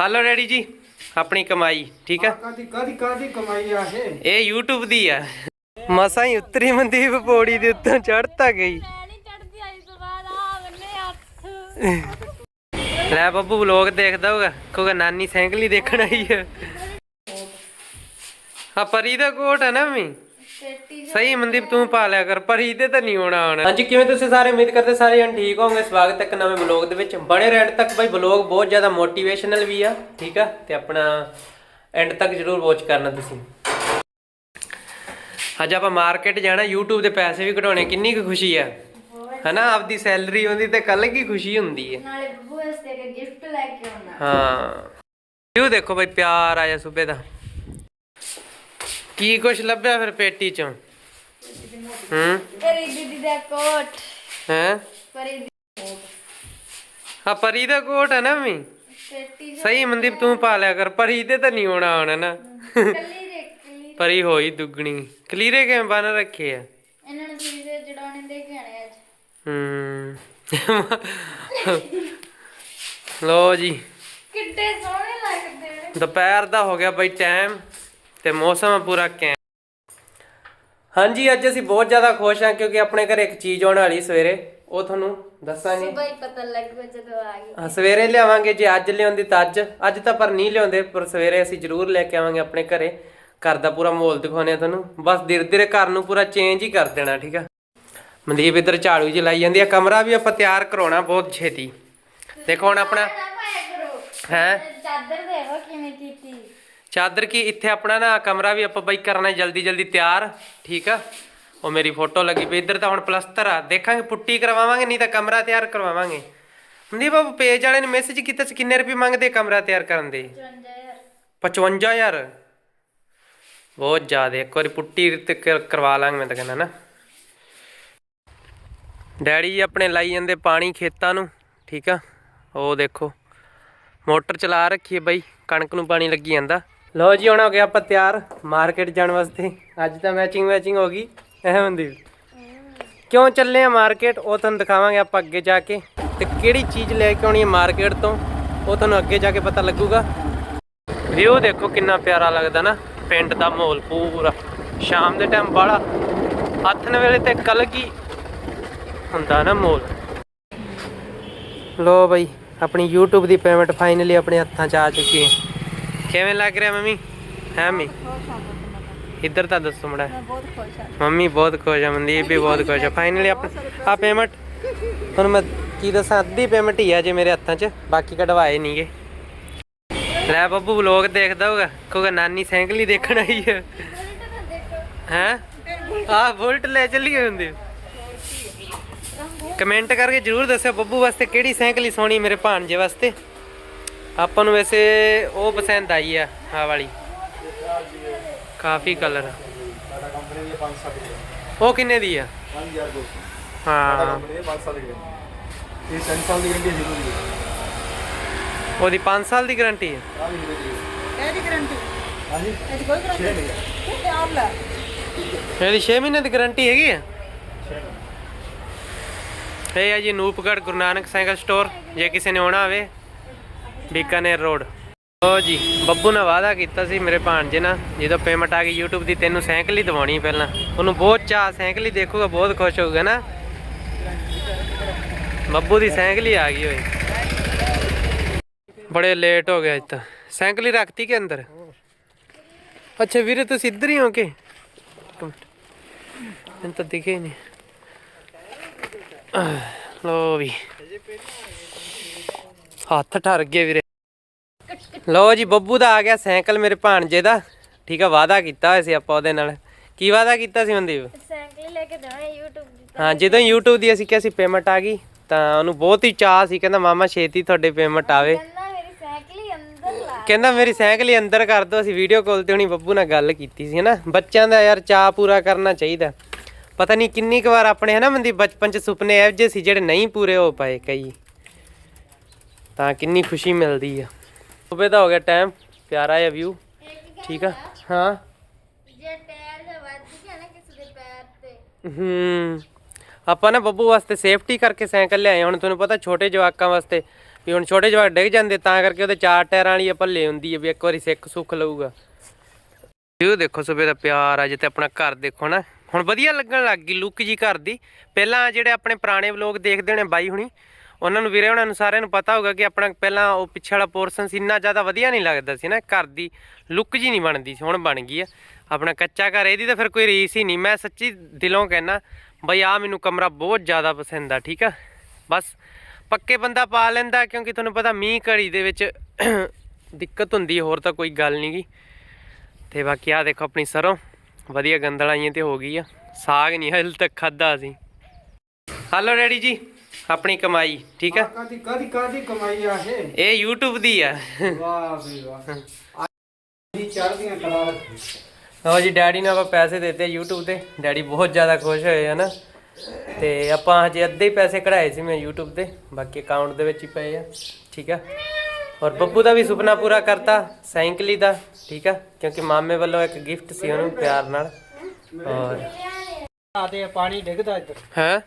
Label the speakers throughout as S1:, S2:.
S1: Hello daddy ਜੀ। ਆਪਣੀ ਕਮਾਈ ਠੀਕ ਆ?
S2: ਕਾਦੀ ਕਾਦੀ ਕਾਦੀ ਕਮਾਈ ਆ ਇਹ?
S1: ਇਹ YouTube ਦੀ ਆ। ਮਸਾਂ ਹੀ ਉਤਰੀ ਮਨਦੀਪ ਪੌੜੀ ਦੇ ਉੱਤੋਂ ਚੜਤਾ ਗਈ। ਲੈ ਬੱਬੂ ਵਲੋਗ ਦੇਖਦਾ ਹੋਗਾ ਕਿਉਂਕਿ ਨਾਨੀ ਸਾਈਕਲ ਹੀ ਦੇਖਣ ਆਈ ਆ। ਆ ਪਰੀ ਦਾ ਕੋਟ ਹੈ ਨਾ ਮੈਂ ਸਹੀ ਮਨਦੀਪ ਤੂੰ ਪਾ ਲਿਆ ਕਰ ਪਰੀ ਤੇ ਤਾਂ ਨਹੀਂ ਹੋਣਾ ਹੁਣ ਹਾਂਜੀ ਕਿਵੇਂ ਤੁਸੀਂ ਸਾਰੇ ਉਮੀਦ ਕਰਦੇ ਸਾਰੇ ਜਣ ਠੀਕ ਹੋਵੋਗੇ? ਸਵਾਗਤ ਹੈ ਇੱਕ ਨਵੇਂ ਵਲੋਗ ਦੇ ਵਿੱਚ। ਬਣੇ ਰਹਿਣ ਤੱਕ ਬਈ ਵਲੋਗ ਬਹੁਤ ਜ਼ਿਆਦਾ ਮੋਟੀਵੇਸ਼ਨਲ ਵੀ ਆ ਠੀਕ ਆ? ਤੇ ਆਪਣਾ ਐਂਡ ਤੱਕ ਜਰੂਰ ਵਾਚ ਕਰਨਾ ਤੁਸੀਂ। ਅੱਜ ਆਪਾਂ ਮਾਰਕੀਟ ਜਾਣਾ YouTube ਦੇ ਪੈਸੇ ਵੀ ਕਢਾਉਣੇ ਕਿੰਨੀ ਕੁ ਖੁਸ਼ੀ ਆ। ਹਨਾ ਆਪਦੀ ਸੈਲਰੀ ਆਉਂਦੀ ਤੇ ਕੱਲ ਕੀ ਖੁਸ਼ੀ ਹੁੰਦੀ ਹੈ
S3: ਨਾਲੇ ਬੱਬੂ ਵਾਸਤੇ ਇੱਕ ਗਿਫਟ ਲੈ ਕੇ ਆਉਣਾ।
S1: ਹਾਂ। ਇਹ ਦੇਖੋ ਬਈ ਪਿਆਰ ਆਇਆ ਸੁਬੇ ਦਾ। ਕੀ ਕੁਛ ਲੱਭਿਆ ਫਿਰ ਪੇਟੀ ਚੋਂ? ਹੂੰ?
S3: ਤੇਰੀ ਦੀਦੀ ਦਾ ਕੋਟ।
S1: ਹੈ?
S3: ਪਰੀ ਦੀ
S1: ਆ ਪਰੀ ਦਾ ਕੋਟ ਹੈ ਨਾ ਮੈਂ
S3: ਪੇਟੀ
S1: ਸਹੀ ਮਨਦੀਪ ਤੂੰ ਪਾ ਲਿਆ ਕਰ। ਪਰੀ ਤੇ ਤਾਂ ਨਹੀਂ ਹੋਣਾ ਹੁਣ ਨਾ?
S3: ਕੱਲੀ ਦੇ ਕੱਲੀ
S1: ਪਰੀ ਹੋਈ ਦੁੱਗਣੀ। ਕਲੀਰੇ ਕਿਵੇਂ ਬਨ ਰੱਖੇ ਆ?
S3: ਇਹਨਾਂ ਨੂੰ ਦੀਦੀ ਦੇ ਜੜਾਉਣੇ ਦੇ ਕੇ ਆਣੇ ਅੱਜ।
S1: ਹੂੰ। ਲੋ ਜੀ।
S3: ਕਿੱਡੇ ਸੋਹਣੇ ਲੱਗਦੇ ਨੇ।
S1: ਦੁਪਹਿਰ ਦਾ ਹੋ ਗਿਆ ਬਈ ਟਾਈਮ ਤੇ ਮੌਸਮ ਪੂਰਾ ਕੈਂ ਹਾਂਜੀ ਅੱਜ ਅਸੀਂ ਬਹੁਤ ਜ਼ਿਆਦਾ ਖੁਸ਼ ਹਾਂ ਕਿਉਂਕਿ ਆਪਣੇ ਘਰ ਇੱਕ ਚੀਜ਼ ਆਉਣ ਵਾਲੀ ਸਵੇਰੇ। ਉਹ ਤੁਹਾਨੂੰ ਦੱਸਾਂਗੇ।
S3: ਹੀ ਪਤਾ ਲੱਗੂਗਾ ਜਦੋਂ ਆ ਗਈ।
S1: ਹਾਂ, ਸਵੇਰੇ ਲਿਆਵਾਂਗੇ ਜੇ ਅੱਜ ਲਿਆਉਂਦੀ ਤਾਂ ਅੱਜ। ਅੱਜ ਤਾਂ ਪਰ ਨਹੀਂ ਲਿਆਉਂਦੇ ਪਰ ਸਵੇਰੇ ਅਸੀਂ ਜ਼ਰੂਰ ਲੈ ਕੇ ਆਵਾਂਗੇ ਆਪਣੇ ਘਰੇ। ਘਰ ਦਾ ਪੂਰਾ ਮਾਹੌਲ ਦਿਖਾਉਣੇ ਆ ਤੁਹਾਨੂੰ। ਬਸ ਧੀਰੇ ਧੀਰੇ ਘਰ ਨੂੰ ਪੂਰਾ ਚੇਂਜ ਹੀ ਕਰ ਦੇਣਾ ਠੀਕ ਆ। ਮਨਦੀਪ ਇੱਧਰ ਝਾੜੂ ਜੀ ਲਾਈ ਜਾਂਦੀ ਆ। ਕਮਰਾ ਵੀ ਆਪਾਂ ਤਿਆਰ ਕਰਾਉਣਾ ਬਹੁਤ ਛੇਤੀ। ਦੇਖੋ ਹੁਣ ਆਪਣਾ ਹੈ?
S3: ਚਾਦਰ ਦੇਖੋ ਕਿਵੇਂ ਕੀਤੀ।
S1: ਚਾਦਰ ਕੀ, ਇੱਥੇ ਆਪਣਾ ਨਾ ਕਮਰਾ ਵੀ ਆਪਾਂ ਬਈ ਕਰਨਾ ਜਲਦੀ ਜਲਦੀ ਤਿਆਰ, ਠੀਕ ਆ? ਉਹ ਮੇਰੀ ਫੋਟੋ ਲੱਗੀ ਪਈ, ਇੱਧਰ ਤਾਂ ਹੁਣ ਪਲਸਤਰ ਆ। ਦੇਖਾਂਗੇ, ਪੁੱਟੀ ਕਰਵਾਵਾਂਗੇ, ਨਹੀਂ ਤਾਂ ਕਮਰਾ ਤਿਆਰ ਕਰਵਾਵਾਂਗੇ। ਨਹੀਂ ਬਾਬੂ ਪੇਜ ਵਾਲੇ ਨੇ ਮੈਸੇਜ ਕੀਤਾ ਸੀ, ਕਿੰਨੇ ਰੁਪਏ ਮੰਗਦੇ ਕਮਰਾ ਤਿਆਰ ਕਰਨ ਦੇ? 55000 ਬਹੁਤ ਜ਼ਿਆਦਾ, ਇੱਕ ਵਾਰੀ ਪੁੱਟੀ ਤੇ ਕਰਵਾ ਲਾਂਗੇ, ਮੈਂ ਤਾਂ ਕਹਿੰਦਾ ਨਾ। ਡੈਡੀ ਜੀ ਆਪਣੇ ਲਾਈ ਜਾਂਦੇ ਪਾਣੀ ਖੇਤਾਂ ਨੂੰ, ਠੀਕ ਆ? ਉਹ ਦੇਖੋ, ਮੋਟਰ ਚਲਾ ਰੱਖੀ ਹੈ ਬਾਈ, ਕਣਕ ਨੂੰ ਪਾਣੀ ਲੱਗੀ ਜਾਂਦਾ। ਲੋ ਜੀ, ਹੁਣ ਹੋ ਗਿਆ ਆਪਾਂ ਤਿਆਰ ਮਾਰਕੀਟ ਜਾਣ ਵਾਸਤੇ। ਅੱਜ ਤਾਂ ਮੈਚਿੰਗ ਮੈਚਿੰਗ ਹੋ ਗਈ। ਐ ਹੁੰਦੀ ਕਿਉਂ ਚੱਲੇ ਆ ਮਾਰਕੀਟ ਉਹ ਤੁਹਾਨੂੰ ਦਿਖਾਵਾਂਗੇ ਆਪਾਂ ਅੱਗੇ ਜਾ ਕੇ। ਤੇ ਕਿਹੜੀ ਚੀਜ਼ ਲੈ ਕੇ ਆਉਣੀ ਹੈ ਮਾਰਕੀਟ ਤੋਂ? ਉਹ ਤੁਹਾਨੂੰ ਅੱਗੇ ਜਾ ਕੇ ਪਤਾ ਲੱਗੂਗਾ। ਵਿਊ ਦੇਖੋ ਕਿੰਨਾ ਪਿਆਰਾ ਲੱਗਦਾ ਨਾ। ਪਿੰਡ ਦਾ ਮਾਹੌਲ ਪੂਰਾ। ਸ਼ਾਮ ਦੇ ਟਾਈਮ ਬਾੜਾ ਹੱਥਨ ਵੇਲੇ ਤੇ ਕਲਗੀ ਹੁੰਦਾ ਨਾ ਮਾਹੌਲ। ਲੋ ਬਈ, ਆਪਣੀ YouTube ਦੀ ਪੇਮੈਂਟ ਫਾਈਨਲੀ ਆਪਣੇ ਹੱਥਾਂ 'ਚ ਆ ਚੁੱਕੀ ਹੈ। ਕਿਵੇਂ ਲੱਗ ਰਿਹਾ ਮੰਮੀ? ਹੈ ਮੰਮੀ? ਇੱਧਰ ਤਾਂ ਦੱਸੋ ਮੜਾ।
S3: ਬਹੁਤ ਖੁਸ਼ ਹਾਂ।
S1: ਮੰਮੀ ਬਹੁਤ ਖੁਸ਼ ਹੈ ਮਨਦੀਪ ਵੀ ਬਹੁਤ ਖੁਸ਼ ਹੈ। ਫਾਈਨਲੀ ਆ ਪੇਮੈਂਟ ਹੁਣ ਮੈਂ ਕੀ ਦੱਸਾਂ ਅੱਧੀ ਪੇਮੈਂਟ ਹੀ ਆ ਜੇ ਮੇਰੇ ਹੱਥਾਂ 'ਚ ਬਾਕੀ ਕਢਵਾਏ ਨਹੀਂਗੇ। ਲੈ ਬੱਬੂ ਵਲੋਗ ਦੇਖਦਾ ਹੋਗਾ ਕਿਉਂਕਿ ਨਾਨੀ ਸਾਈਕਲ ਹੀ ਦੇਖਣ ਆਈ ਹੈ ਹੈ? ਆ ਬੁਲਟ ਲੈ ਚੱਲੀਏ ਹੁੰਦੇ। ਕਮੈਂਟ ਕਰਕੇ ਜਰੂਰ ਦੱਸਿਓ ਬੱਬੂ ਵਾਸਤੇ ਕਿਹੜੀ ਸਾਈਕਲ ਹੀ ਸੋਹਣੀ ਮੇਰੇ ਭਾਣਜੇ ਵਾਸਤੇ। ਆਪਾਂ ਨੂੰ ਵੈਸੇ ਉਹ ਪਸੰਦ ਆਈ ਆ ਆ ਵਾਲੀ। ਕਾਫੀ ਕਲਰ
S2: ਸਾਡਾ ਕੰਪਨੀ ਦੀ 5 ਸਾਲ ਦੀ
S1: ਉਹ ਕਿੰਨੇ ਦੀ ਆ?
S2: 5200
S1: ਹਾਂ।
S2: ਕੰਪਨੀ ਦੀ 5 ਸਾਲ ਦੀ ਇਹ 3 ਸਾਲ ਦੀ ਗਰੰਟੀ ਜ਼ਰੂਰ ਦੀ
S1: ਉਹਦੀ 5 ਸਾਲ ਦੀ ਗਾਰੰਟੀ ਹੈ
S2: ਹੈ
S4: ਇਹਦੀ ਗਰੰਟੀ
S2: ਹਾਂਜੀ।
S4: ਇਹਦੀ ਕੋਈ ਗਰੰਟੀ ਨਹੀਂ। ਤੇ ਆਪ ਲੈ।
S1: ਇਹਦੀ 6 ਮਹੀਨੇ ਦੀ ਗਾਰੰਟੀ ਹੈਗੀ ਆ? ਇਹ ਆ ਜੀ ਨੂਪਗੜ ਗੁਰੂ ਨਾਨਕ ਸਾਈਕਲ ਸਟੋਰ ਜੇ ਕਿਸੇ ਨੇ ਆਉਣਾ ਹੋਵੇ। ਬੀਕਾਨੇਰ ਰੋਡ। ਓ ਜੀ ਬੱਬੂ ਨੇ ਵਾਅਦਾ ਕੀਤਾ ਸੀ ਮੇਰੇ ਭਾਣਜੇ ਨਾਲ ਜਦੋਂ ਪੇਮੈਂਟ ਆ ਗਈ YouTube ਦੀ ਤੈਨੂੰ ਸਾਈਕਲ ਹੀ ਦਿਵਾਉਣੀ ਪਹਿਲਾਂ। ਉਹਨੂੰ ਬਹੁਤ ਚਾਹ ਸਾਈਕਲ ਹੀ ਦੇਖੂਗਾ ਬਹੁਤ ਖੁਸ਼ ਹੋਊਗਾ ਨਾ। ਬੱਬੂ ਦੀ ਸਾਈਕਲ ਹੀ ਆ ਗਈ ਓਏ। ਬੜੇ ਲੇਟ ਹੋ ਗਏ ਅੱਜ ਤਾਂ। ਸਾਈਕਲ ਹੀ ਰੱਖਤੀ ਕੇ ਅੰਦਰ? ਅੱਛਾ ਵੀਰੇ ਤੁਸੀਂ ਇੱਧਰ ਹੀ ਹੋ ਕੇ? ਮੈਨੂੰ ਤਾਂ ਦਿਖੇ ਨਹੀਂ। ਆਹ, ਵੀ। ਹੱਥ ਠਰ ਗਏ ਵੀਰੇ। ਲਓ ਜੀ ਬੱਬੂ ਦਾ ਆ ਗਿਆ ਸਾਈਕਲ ਮੇਰੇ ਭਾਣਜੇ ਦਾ। ਠੀਕ ਆ ਵਾਅਦਾ ਕੀਤਾ ਹੋਇਆ ਸੀ ਆਪਾਂ ਉਹਦੇ ਨਾਲ। ਕੀ ਵਾਅਦਾ ਕੀਤਾ ਸੀ ਮਨਦੀਪ?
S3: ਸਾਈਕਲ ਲੈ ਕੇ ਦੇਣਾ YouTube ਦੀ
S1: ਹਾਂ ਜਦੋਂ YouTube ਦੀ ਅਸੀਂ ਕਿਹਾ ਸੀ ਪੇਮੈਂਟ ਆ ਗਈ ਤਾਂ ਉਹਨੂੰ ਬਹੁਤ ਹੀ ਚਾਹ ਸੀ ਕਹਿੰਦਾ ਮਾਮਾ ਛੇਤੀ ਤੁਹਾਡੇ ਪੇਮੈਂਟ ਆਵੇ।
S3: ਕਹਿੰਦਾ ਮੇਰੀ ਸਾਈਕਲ ਹੀ ਅੰਦਰ ਲਾ
S1: ਕਹਿੰਦਾ ਮੇਰੀ ਸਾਈਕਲ ਹੀ ਅੰਦਰ ਕਰ ਦੋ ਅਸੀਂ ਵੀਡੀਓ ਕਾਲ ਤੇ ਹੁਣੀ ਬੱਬੂ ਨਾਲ ਗੱਲ ਕੀਤੀ ਸੀ ਹਨਾ। ਬੱਚਿਆਂ ਦਾ ਯਾਰ ਚਾਹ ਪੂਰਾ ਕਰਨਾ ਚਾਹੀਦਾ। ਪਤਾ ਨਹੀਂ ਕਿੰਨੀ ਕੁ ਵਾਰ ਆਪਣੇ ਹਨਾ ਬੰਦੀ ਬਚਪਨ ਚ ਸੁਪਨੇ ਇਹੋ ਜਿਹੇ ਸੀ ਜਿਹੜੇ ਨਹੀਂ ਪੂਰੇ ਹੋ ਪਾਏ ਕਈ। ਤਾਂ ਕਿੰਨੀ ਖੁਸ਼ੀ ਮਿਲਦੀ ਆ। ਸਵੇਰ ਦਾ ਹੋ ਗਿਆ ਟਾਈਮ ਪਿਆਰਾ ਜਿਹਾ ਵਿਊ ਠੀਕ ਆ? ਹਾਂ।
S3: ਜੇ ਟਾਇਰ ਦਾ ਵੱਜ ਗਿਆ ਨਾ ਕਿਸੇ ਦੇ ਪੈਰ ਤੇ।
S1: ਹੂੰ। ਆਪਾਂ ਨਾ ਬੱਬੂ ਵਾਸਤੇ ਸੇਫਟੀ ਕਰਕੇ ਸਾਈਕਲ ਲਿਆਏ ਹੁਣ ਤੁਹਾਨੂੰ ਪਤਾ ਛੋਟੇ ਜਵਾਕਾਂ ਵਾਸਤੇ ਵੀ ਹੁਣ ਛੋਟੇ ਜਵਾਕ ਡਿੱਗ ਜਾਂਦੇ ਤਾਂ ਕਰਕੇ ਉਹਦੇ ਚਾਰ ਟਾਇਰਾਂ ਵਾਲੀ ਆ ਭੱਲੇ ਹੁੰਦੀ ਹੈ ਵੀ ਇੱਕ ਵਾਰੀ ਸਿੱਖ ਸੁੱਖ ਲਊਗਾ। ਇਹ ਦੇਖੋ ਸਵੇਰ ਦਾ ਪਿਆਰ ਅੱਜ ਤੇ ਆਪਣਾ ਘਰ ਦੇਖੋ ਨਾ। ਹੁਣ ਵਧੀਆ ਲੱਗਣ ਲੱਗ ਗਈ ਲੁੱਕ ਜੀ ਘਰ ਦੀ। ਪਹਿਲਾਂ ਜਿਹੜੇ ਆਪਣੇ ਪੁਰਾਣੇ ਵਲੋਗ ਦੇਖਦੇ ਹੋਣੇ ਬਾਈ ਹੁਣੀ ਉਹਨਾਂ ਨੂੰ ਵੀਰੇ, ਉਹਨਾਂ ਨੂੰ ਸਾਰਿਆਂ ਨੂੰ ਪਤਾ ਹੋਊਗਾ ਕਿ ਆਪਣਾ ਪਹਿਲਾਂ ਉਹ ਪਿੱਛੇ ਵਾਲਾ ਪੋਰਸ਼ਨ ਸੀ, ਇੰਨਾ ਜ਼ਿਆਦਾ ਵਧੀਆ ਨਹੀਂ ਲੱਗਦਾ ਸੀ ਨਾ, ਘਰ ਦੀ ਲੁੱਕ ਜੀ ਨਹੀਂ ਬਣਦੀ ਸੀ, ਹੁਣ ਬਣ ਗਈ ਆ। ਆਪਣਾ ਕੱਚਾ ਘਰ, ਇਹਦੀ ਤਾਂ ਫਿਰ ਕੋਈ ਰੀਸ ਹੀ ਨਹੀਂ। ਮੈਂ ਸੱਚੀ ਦਿਲੋਂ ਕਹਿਣਾ ਬਈ ਆ ਮੈਨੂੰ ਕਮਰਾ ਬਹੁਤ ਜ਼ਿਆਦਾ ਪਸੰਦ ਆ, ਠੀਕ ਆ? ਬਸ ਪੱਕੇ ਬੰਦਾ ਪਾ ਲੈਂਦਾ, ਕਿਉਂਕਿ ਤੁਹਾਨੂੰ ਪਤਾ ਮੀਂਹ ਘੜੀ ਦੇ ਵਿੱਚ ਦਿੱਕਤ ਹੁੰਦੀ ਹੋਰ ਤਾਂ ਕੋਈ ਗੱਲ ਨਹੀਂ ਗੀ। ਤੇ ਬਾਕੀ ਆ ਦੇਖੋ ਆਪਣੀ ਸਰੋਂ, ਵਧੀਆ ਗੰਦਲ ਆਈਆਂ ਤੇ ਹੋ ਗਈ ਆ। ਸਾਗ ਨਹੀਂ ਹਲ ਤੱਕ ਖਾਦਾ ਅਸੀਂ। ਹਲੋ ਡੈਡੀ ਜੀ। ਆਪਣੀ ਕਮਾਈ ਠੀਕ ਆ
S2: ਕਾਦੀ ਕਾਦੀ ਕਾਦੀ ਕਮਾਈ ਆ ਇਹ?
S1: ਇਹ YouTube ਦੀ ਆ।
S2: ਵਾਹ ਵੀ ਵਾਹ। ਕਲਾ
S1: ਲਓ ਜੀ ਡੈਡੀ ਨੇ ਆਪਾਂ ਪੈਸੇ ਦਿੱਤੇ YouTube ਤੇ। ਡੈਡੀ ਬਹੁਤ ਜ਼ਿਆਦਾ ਖੁਸ਼ ਹੋਏ ਹਨ? ਤੇ ਆਪਾਂ ਹਜੇ ਅੱਧੇ ਹੀ ਪੈਸੇ ਕਢਾਏ ਸੀ ਮੈਂ YouTube ਤੇ। ਬਾਕੀ ਅਕਾਊਂਟ ਦੇ ਵਿੱਚ ਹੀ ਪਏ ਆ ਠੀਕ ਆ? ਔਰ ਬੱਬੂ ਦਾ ਵੀ ਸੁਪਨਾ ਪੂਰਾ ਕਰਤਾ ਸਾਈਕਲੀ ਦਾ ਠੀਕ ਆ? ਕਿਉਂਕਿ ਮਾਮੇ ਵੱਲੋਂ ਇੱਕ ਗਿਫਟ ਸੀ ਉਹਨੂੰ ਪਿਆਰ ਨਾਲ। ਔਰ
S4: ਆਦੇ ਪਾਣੀ ਡਿੱਗਦਾ ਇੱਧਰ।
S1: ਹੈ?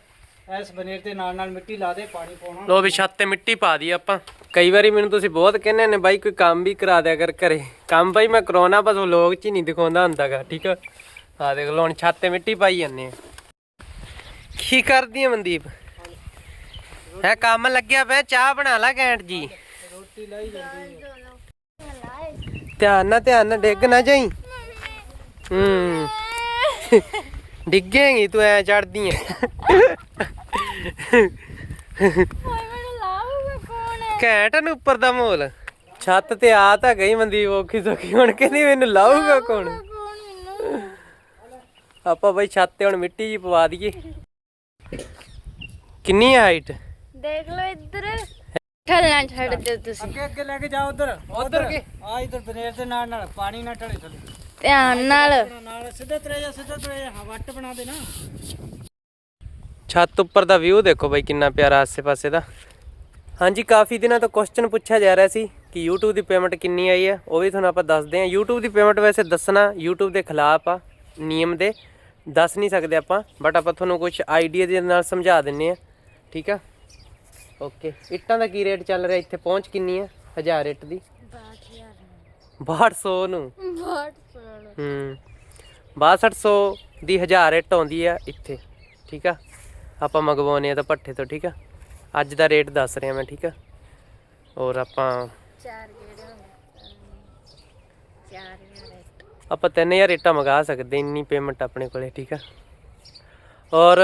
S4: ਐਸ ਬਨੇਰ ਦੇ ਨਾਲ ਨਾਲ ਮਿੱਟੀ ਲਾ ਦੇ ਪਾਣੀ ਪਾਉਣਾ।
S1: ਲੋ ਵੀ ਛੱਤ ਤੇ ਮਿੱਟੀ ਪਾ ਦੀ ਆਪਾਂ। ਕਈ ਵਾਰੀ ਮੈਨੂੰ ਤੁਸੀਂ ਬਹੁਤ ਕਹਿੰਦੇ ਨੇ ਬਾਈ ਕੋਈ ਕੰਮ ਵੀ ਕਰਾ ਦਿਆ ਕਰ ਘਰੇ। ਕੰਮ ਬਾਈ ਮੈਂ ਕਰਾਉਣਾ ਬਸ ਵਲੋਗ 'ਚ ਹੀ ਨਹੀਂ ਦਿਖਾਉਂਦਾ ਹੁੰਦਾਗਾ ਠੀਕ ਆ? ਆ ਦੇਖ ਲੋ ਹੁਣ ਛੱਤ ਤੇ ਮਿੱਟੀ ਪਾਈ ਜਾਂਦੇ ਆ। ਕੀ ਕਰਦੀ ਆ ਮਨਦੀਪ? ਹੈ ਕੰਮ ਲੱਗਿਆ ਪਿਆ ਚਾਹ ਬਣਾ ਲਾ ਘੈਂਟ ਜੀ। ਧਿਆਨ ਨਾਲ ਧਿਆਨ ਨਾਲ ਡਿੱਗ ਨਾ ਜਾਈ। ਹੂੰ। ਡਿੱਗੇਂਗੀ ਤੂੰ ਐ ਚੜਦੀ ਐ।
S3: ਮੈਨੂੰ ਲਾਊਗਾ ਕੌਣ ਹੈ
S1: ਘੈਂਟ ਨੂੰ ਉੱਪਰ ਦਾ ਮੋਲ। ਛੱਤ ਤੇ ਆ ਤਾਂ ਗਈ ਮਨਦੀਪ ਔਖੀ ਸੌਖੀ ਹੁਣ ਕਹਿੰਦੀ ਮੈਨੂੰ ਲਾਊਗਾ ਕੌਣ?
S3: ਕੌਣ ਮੈਨੂੰ?
S1: ਆਪਾਂ ਬਈ ਛੱਤ ਤੇ ਹੁਣ ਮਿੱਟੀ ਜੀ ਪਵਾ ਦਈਏ। ਕਿੰਨੀ ਹੈ ਹਾਈਟ
S3: ਦੇਖ ਲਓ ਇੱਧਰ। ਠੱਲਣਾ ਛੱਡ ਦਿਓ ਤੁਸੀਂ।
S4: ਅੱਗੇ ਅੱਗੇ ਲੈ ਕੇ ਜਾਓ ਉਧਰ।
S1: ਉਧਰ ਕੇ
S4: ਆ ਇਧਰ ਬਨੇਰ ਦੇ ਨਾਲ ਨਾਲ ਪਾਣੀ ਨਾ ਢਲੇ ਥੱਲੇ।
S3: ਧਿਆਨ ਨਾਲ।
S4: ਨਾਲ ਸਿੱਧੇ ਤਰੇ ਜਾ ਸਿੱਧੇ ਤਰੇ ਜਾ ਵੱਟ ਬਣਾ ਦੇ ਨਾ
S1: ਛੱਤ ਉੱਪਰ ਦਾ ਵਿਊ ਦੇਖੋ ਬਈ ਕਿੰਨਾ ਪਿਆਰਾ ਆਸੇ-ਪਾਸੇ ਦਾ। ਹਾਂਜੀ ਕਾਫੀ ਦਿਨਾਂ ਤੋਂ ਕੁਐਸਚਨ ਪੁੱਛਿਆ ਜਾ ਰਿਹਾ ਸੀ ਕਿ YouTube ਦੀ ਪੇਮੈਂਟ ਕਿੰਨੀ ਆਈ ਹੈ ਉਹ ਵੀ ਤੁਹਾਨੂੰ ਆਪਾਂ ਦੱਸਦੇ ਹਾਂ। YouTube ਦੀ ਪੇਮੈਂਟ ਵੈਸੇ ਦੱਸਣਾ YouTube ਦੇ ਖਿਲਾਫ ਆ ਨਿਯਮ ਦੇ ਦੱਸ ਨਹੀਂ ਸਕਦੇ ਆਪਾਂ ਬਟ ਆਪਾਂ ਤੁਹਾਨੂੰ ਕੁਝ ਆਈਡੀਆ ਦੇ ਨਾਲ ਸਮਝਾ ਦਿੰਨੇ ਆ ਠੀਕ ਆ? ਓਕੇ ਇੱਟਾਂ ਦਾ ਕੀ ਰੇਟ ਚੱਲ ਰਿਹਾ ਇੱਥੇ? ਪਹੁੰਚ ਕਿੰਨੀ ਹੈ 1000 ਇੱਟ ਦੀ। 6200 ਨੂੰ।
S3: ਬਹੁਤ ਸੋਹਣਾ
S1: ਹੂੰ। 6200 ਦੀ 1000 ਇੱਟ ਆਉਂਦੀ ਆ ਇੱਥੇ ਠੀਕ ਆ? ਆਪਾਂ ਮੰਗਵਾਉਨੇ ਆ ਤਾਂ ਭੱਠੇ ਤੋਂ ਠੀਕ ਆ? ਅੱਜ ਦਾ ਰੇਟ ਦੱਸ ਰਿਹਾ ਮੈਂ ਠੀਕ ਆ? ਔਰ ਆਪਾਂ
S3: ਚਾਰ ਗੇੜੇ ਚਾਰ ਗੇੜੇ
S1: ਆਪਾਂ 3000 ਇੱਟਾਂ ਮੰਗਾ ਸਕਦੇ ਇੰਨੀ ਪੇਮੈਂਟ ਆਪਣੇ ਕੋਲੇ ਠੀਕ ਆ? ਔਰ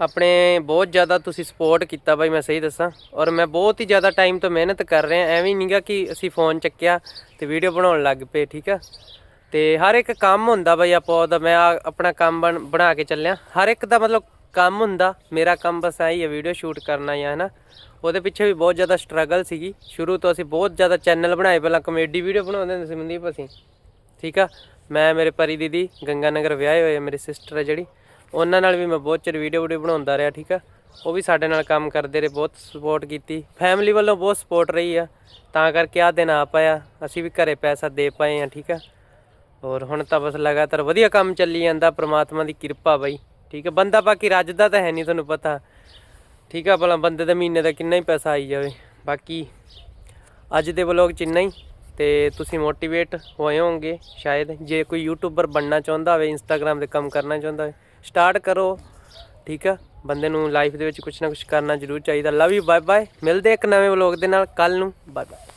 S1: ਆਪਣੇ ਬਹੁਤ ਜ਼ਿਆਦਾ ਤੁਸੀਂ ਸਪੋਰਟ ਕੀਤਾ ਬਾਈ ਮੈਂ ਸਹੀ ਦੱਸਾਂ। ਔਰ ਮੈਂ ਬਹੁਤ ਹੀ ਜ਼ਿਆਦਾ ਟਾਈਮ ਤੋਂ ਮਿਹਨਤ ਕਰ ਰਿਹਾ ਐਵੇਂ ਨਹੀਂਗਾ ਕਿ ਅਸੀਂ ਫੋਨ ਚੱਕਿਆ ਤੇ ਵੀਡੀਓ ਬਣਾਉਣ ਲੱਗ ਪਏ ਠੀਕ ਆ? ਤੇ ਹਰ ਇੱਕ ਕੰਮ ਹੁੰਦਾ ਬਈ ਆਪਾਂ ਉਹਦਾ ਮੈਂ ਆਪਣਾ ਕੰਮ ਬਣ- ਬਣਾ ਕੇ ਚੱਲਿਆ। ਹਰ ਇੱਕ ਦਾ ਮਤਲਬ ਕੰਮ ਹੁੰਦਾ ਮੇਰਾ ਕੰਮ ਬਸ ਆਹੀ ਹੈ ਵੀਡੀਓ ਸ਼ੂਟ ਕਰਨਾ ਜਾਂ ਹਨਾ। ਉਹਦੇ ਪਿੱਛੇ ਵੀ ਬਹੁਤ ਜ਼ਿਆਦਾ ਸਟਰਗਲ ਸੀਗੀ। ਸ਼ੁਰੂ ਤੋਂ ਅਸੀਂ ਬਹੁਤ ਜ਼ਿਆਦਾ ਚੈਨਲ ਬਣਾਏ ਪਹਿਲਾਂ ਕਮੇਡੀ ਵੀਡੀਓ ਬਣਾਉਂਦੇ ਹੁੰਦੇ ਸੀ ਮਨਦੀਪ ਅਸੀਂ। ਠੀਕ ਆ? ਮੈਂ ਮੇਰੇ ਪਰੀ ਦੀਦੀ ਗੰਗਾ ਨਗਰ ਵਿਆਹੇ ਹੋਏ ਆ, ਮੇਰੀ ਸਿਸਟਰ ਹੈ ਜਿਹੜੀ। ਉਹਨਾਂ ਨਾਲ ਵੀ ਮੈਂ ਬਹੁਤ ਚਿਰ ਵੀਡੀਓ ਵੀਡੀਓ ਬਣਾਉਂਦਾ ਰਿਹਾ ਠੀਕ ਆ? ਉਹ ਵੀ ਸਾਡੇ ਨਾਲ ਕੰਮ ਕਰਦੇ ਰਹੇ ਬਹੁਤ ਸਪੋਰਟ ਕੀਤੀ। ਫੈਮਿਲੀ ਵੱਲੋਂ ਬਹੁਤ ਸਪੋਰਟ ਰਹੀ ਆ। ਤਾਂ ਕਰਕੇ ਆ ਦਿਨ ਆ ਪਾਇਆ। ਅਸੀਂ ਵੀ ਘਰੇ ਪੈਸਾ ਦੇ ਪਾਏ ਆ ਠੀਕ ਆ? ਹੋਰ ਹੁਣ ਤਾਂ ਬਸ ਲਗਾਤਾਰ ਵਧੀਆ ਕੰਮ ਚੱਲੀ ਜਾਂਦਾ, ਪ੍ਰਮਾਤਮਾ ਦੀ ਕਿਰਪਾ ਬਾਈ। ਠੀਕ ਹੈ, ਬੰਦਾ ਬਾਕੀ ਰੱਜਦਾ ਤਾਂ ਹੈ ਨਹੀਂ ਤੁਹਾਨੂੰ ਪਤਾ। ਠੀਕ ਆ, ਭਲਾ ਬੰਦੇ ਦਾ ਮਹੀਨੇ ਦਾ ਕਿੰਨਾ ਹੀ ਪੈਸਾ ਆਈ ਜਾਵੇ। ਬਾਕੀ ਅੱਜ ਦੇ ਵਲੋਗ ਚ ਇੰਨਾ ਹੀ, ਤੇ ਤੁਸੀਂ ਮੋਟੀਵੇਟ ਹੋਏ ਹੋਵੋਗੇ ਸ਼ਾਇਦ, ਜੇ ਕੋਈ ਯੂਟਿਊਬਰ ਬਣਨਾ ਚਾਹੁੰਦਾ ਹੋਵੇ ਇੰਸਟਾਗ੍ਰam ਤੇ ਕੰਮ ਕਰਨਾ ਚਾਹੁੰਦਾ ਹੋਵੇ ਸਟਾਰਟ ਕਰੋ। ਠੀਕ ਆ, ਬੰਦੇ ਨੂੰ ਲਾਈਫ ਦੇ ਵਿੱਚ ਕੁਝ ਨਾ ਕੁਝ ਕਰਨਾ ਜ਼ਰੂਰ ਚਾਹੀਦਾ। ਲਵ ਯੂ ਬਾਏ ਬਾਏ ਮਿਲਦੇ ਇੱਕ ਨਵੇਂ ਵਲੋਗ ਦੇ ਨਾਲ ਕੱਲ ਨੂੰ ਬਾਏ ਬਾਏ